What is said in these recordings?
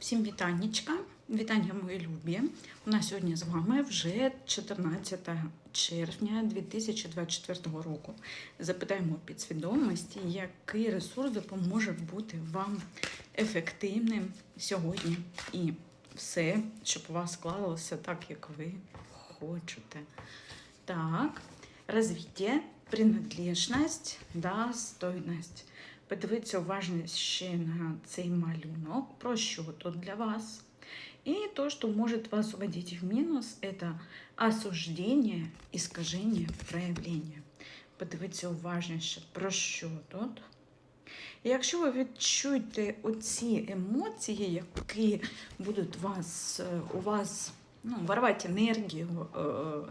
Всім вітаннячка, вітання мої любі. У нас сьогодні з вами вже 14 червня 2024 року. Запитаємо підсвідомості, який ресурс допоможе бути вам ефективним сьогодні. І все, щоб у вас склалося так, як ви хочете. Так, розвиття, принадлежність, достойність. Уважно ще на цей малюнок, про що тут для вас. И то, что может вас уводить в минус, это осуждение, искажение, проявлення. Подивіться уважніше, про що тут. І якщо ви відчуєте оці емоції, які будуть вас, у вас ну, ворвать энергию, э,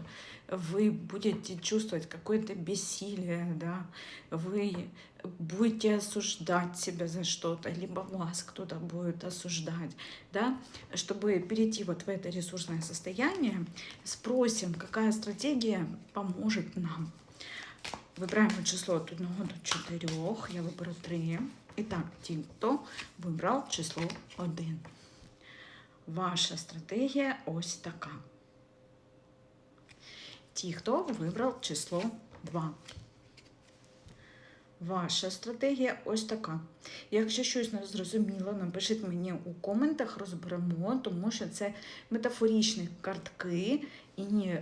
вы будете чувствовать какое-то бессилие, да, вы будете осуждать себя за что-то, либо вас кто-то будет осуждать, да, чтобы перейти вот в это ресурсное состояние, спросим, какая стратегия поможет нам. Выбираем число от 1 до 4, я выберу 3. Итак, ті, хто вибрав число 1. Ваша стратегія ось така. Ті, хто вибрав число 2. Ваша стратегія ось така. Якщо щось не зрозуміло, напишіть мені у коментах, розберемо, тому що це метафоричні картки, і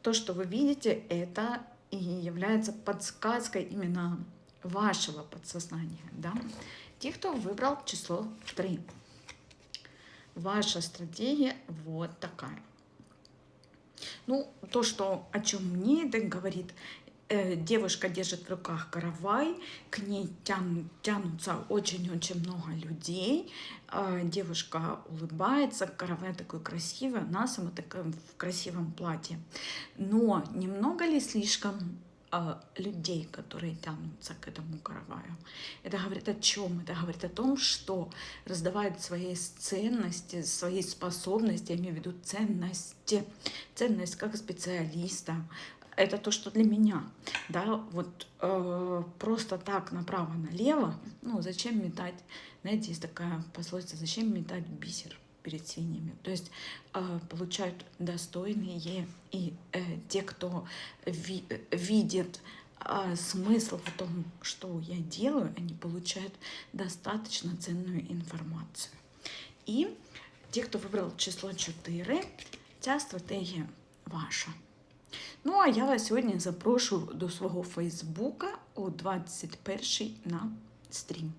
то, що ви бачите, це і являється подсказкой именно вашего подсознания. Да? Ті, хто вибрав число 3. Ваша стратегия вот такая. Ну, то, что, о чем мне это говорит, э, девушка держит в руках каравай, к ней тян, тянутся очень-очень много людей, э, девушка улыбается, каравай такой красивый, она сама такая в красивом платье. Но немного ли слишком людей, которые тянутся к этому караваю. Это говорит о чем? Это говорит о том, что раздавают свои ценности, свои способности, я имею в виду ценности, ценность как специалиста. Это то, что для меня, да, вот э, просто так направо-налево, ну, зачем метать, знаете, есть такая пословица, зачем метать бисер перед свиньями. То есть э, получают достойные и э, те, кто ви видит э, смысл в том, что я делаю, они получают достаточно ценную информацию. И те, кто выбрал число 4, ця стратегія ваша. Ну, а я вас сьогодні запрошую до свого Фейсбука о 21 на стрім.